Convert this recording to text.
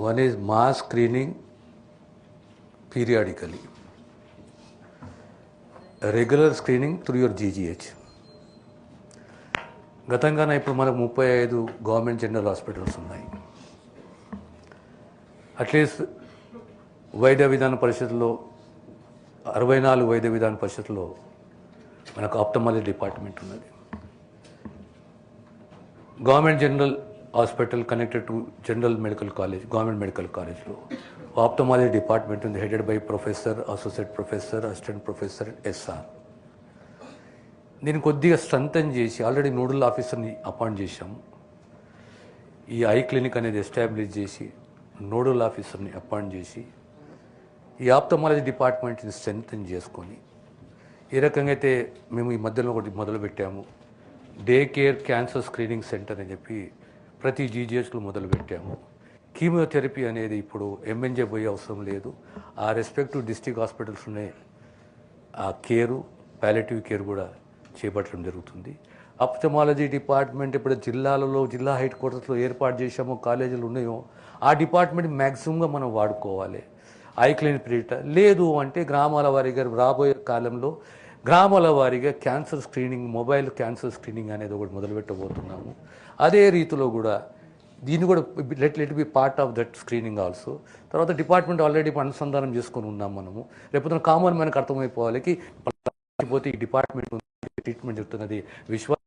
One is mass screening periodically. Regular regular screening through your GGH. గతంగానే ఇప్పుడు మనకు ముప్పై ఐదు గవర్నమెంట్ జనరల్ హాస్పిటల్స్ ఉన్నాయి అట్లీస్ట్ వైద్య విధాన పరిషత్లో అరవై నాలుగు వైద్య విధాన పరిషత్లో మనకు ఆప్టమాలజీ డిపార్ట్మెంట్ ఉన్నది government general hospital connected to general medical college government medical కాలేజ్లో. ఆప్టమాలజీ డిపార్ట్మెంట్ ఉంది headed by professor associate professor assistant professor SR. నేను కొద్దిగా స్ట్రెంథన్ చేసి ఆల్రెడీ నోడల్ ఆఫీసర్ని అపాయింట్ చేశాము. ఈ ఐ క్లినిక్ అనేది ఎస్టాబ్లిష్ చేసి నోడల్ ఆఫీసర్ని అపాయింట్ చేసి ఈ ఆప్టమాలజీ డిపార్ట్మెంట్ని స్ట్రెంథన్ చేసుకొని ఏ రకంగా అయితే మేము ఈ మధ్యలో ఒకటి మొదలుపెట్టాము. Day care cancer screening centre అని చెప్పి ప్రతి జీజీహెచ్లో మొదలుపెట్టాము. కీమియోథెరపీ కీమోథెరపీ అనేది ఇప్పుడు ఎంఎన్జే పోయే అవసరం లేదు. ఆ రెస్పెక్టివ్ డిస్టిక్ హాస్పిటల్స్లోనే ఆ కేరు ప్యాలెటివ్ కేర్ కూడా చేపట్టడం జరుగుతుంది. అప్థమాలజీ డిపార్ట్మెంట్ ఇప్పుడు జిల్లాలలో జిల్లా హెడ్ క్వార్టర్స్లో ఏర్పాటు చేసామో కాలేజీలు ఉన్నాయో ఆ డిపార్ట్మెంట్ మ్యాక్సిమంగా మనం వాడుకోవాలి. ఐ క్లినిక్ లేదు అంటే గ్రామాల వారీగా రాబోయే కాలంలో గ్రామాల వారీగా cancer screening mobile cancer screening అనేది ఒకటి మొదలుపెట్టబోతున్నాము. అదే రీతిలో కూడా దీన్ని కూడా let let be part of that screening also తర్వాత డిపార్ట్మెంట్ ఆల్రెడీ అనుసంధానం చేసుకొని ఉన్నాం మనము. రేపు కామన్ మనకు అర్థమైపోవాలికి పోతే ఈ డిపార్ట్మెంట్ ట్రీట్మెంట్ చెప్తున్నది విశ్వ